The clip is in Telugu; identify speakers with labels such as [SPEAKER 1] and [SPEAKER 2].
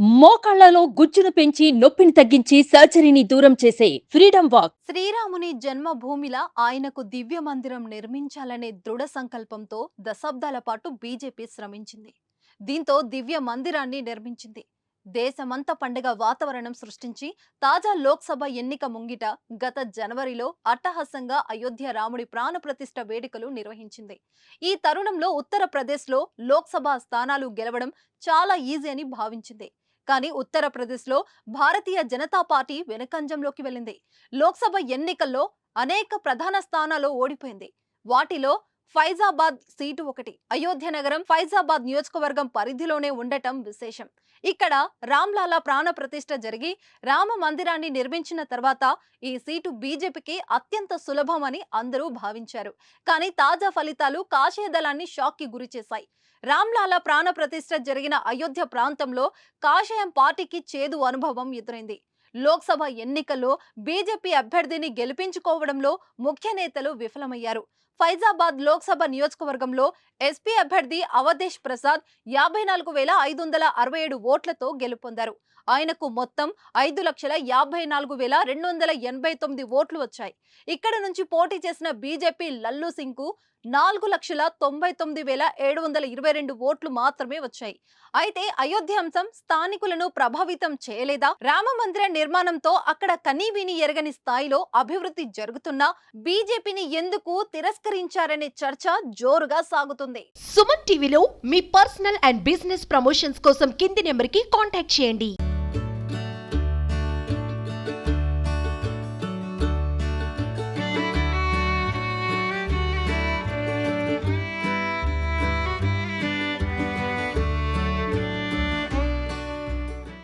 [SPEAKER 1] మోకాళ్ళలో గుజ్జును పెంచి నొప్పిని తగ్గించి సర్జరీని దూరం చేసే ఫ్రీడమ్ వాక్.
[SPEAKER 2] శ్రీరాముని జన్మభూమిలా ఆయనకు దివ్య మందిరం నిర్మించాలనే దృఢ సంకల్పంతో దశాబ్దాల పాటు బీజేపీ శ్రమించింది. దీంతో దివ్య మందిరాన్ని నిర్మించింది. దేశమంతా పండుగ వాతావరణం సృష్టించి తాజా లోక్సభ ఎన్నిక ముంగిట గత జనవరిలో అట్టహాసంగా అయోధ్య రాముడి ప్రాణప్రతిష్ఠ వేడుకలు నిర్వహించింది. ఈ తరుణంలో ఉత్తరప్రదేశ్లో లోక్సభ స్థానాలు గెలవడం చాలా ఈజీ అని భావించింది. కానీ ఉత్తరప్రదేశ్లో భారతీయ జనతా పార్టీ వెనుకంజంలోకి వెళ్ళింది. లోక్సభ ఎన్నికల్లో అనేక ప్రధాన స్థానాల్లో ఓడిపోయింది. వాటిలో ఫైజాబాద్ సీటు ఒకటి. అయోధ్య నగరం ఫైజాబాద్ నియోజకవర్గం పరిధిలోనే ఉండటం విశేషం. ఇక్కడ రామ్లాలా ప్రాణ ప్రతిష్ఠ జరిగి రామ మందిరాన్ని నిర్మించిన తర్వాత ఈ సీటు బీజేపీకి అత్యంత సులభమని అందరూ భావించారు. కానీ తాజా ఫలితాలు కాషాయదళాన్ని దళాన్ని షాక్కి గురి చేశాయి. రామ్లాలా ప్రాణ ప్రతిష్ఠ జరిగిన అయోధ్య ప్రాంతంలో కాషాయం పార్టీకి చేదు అనుభవం ఎదురైంది. లోక్సభ ఎన్నికల్లో బీజేపీ అభ్యర్థిని గెలిపించుకోవడంలో ముఖ్య నేతలు విఫలమయ్యారు. ఫైజాబాద్ లోక్సభ నియోజకవర్గంలో ఎస్పీ అభ్యర్థి అవధేష్ ప్రసాద్ యాభై నాలుగు వేల ఐదు వందల అరవై ఏడు ఓట్లతో గెలుపొందారు. ఆయనకు మొత్తం ఐదు లక్షల యాభై నాలుగు వేల రెండు వందల ఎనభై తొమ్మిది ఓట్లు వచ్చాయి. ఇక్కడ నుంచి పోటీ చేసిన బీజేపీ లల్లు సింగ్కు నాలుగు లక్షల తొంభై తొమ్మిది వేల ఏడు వందల ఇరవై రెండు ఓట్లు మాత్రమే వచ్చాయి. అయితే అయోధ్య అంశం స్థానికులను ప్రభావితం చేయలేదా? రామ మందిర నిర్మాణంతో అక్కడ కనీవిని ఎరగని స్థాయిలో అభివృద్ధి జరుగుతున్నా బీజేపీని ఎందుకు తిరస్కరించారనే చర్చ జోరుగా సాగుతుంది.
[SPEAKER 3] సుమన్ టీవీలో మీ పర్సనల్ అండ్ బిజినెస్ ప్రమోషన్స్ కోసం కింది నెంబర్కి కాంటాక్ట్ చేయండి.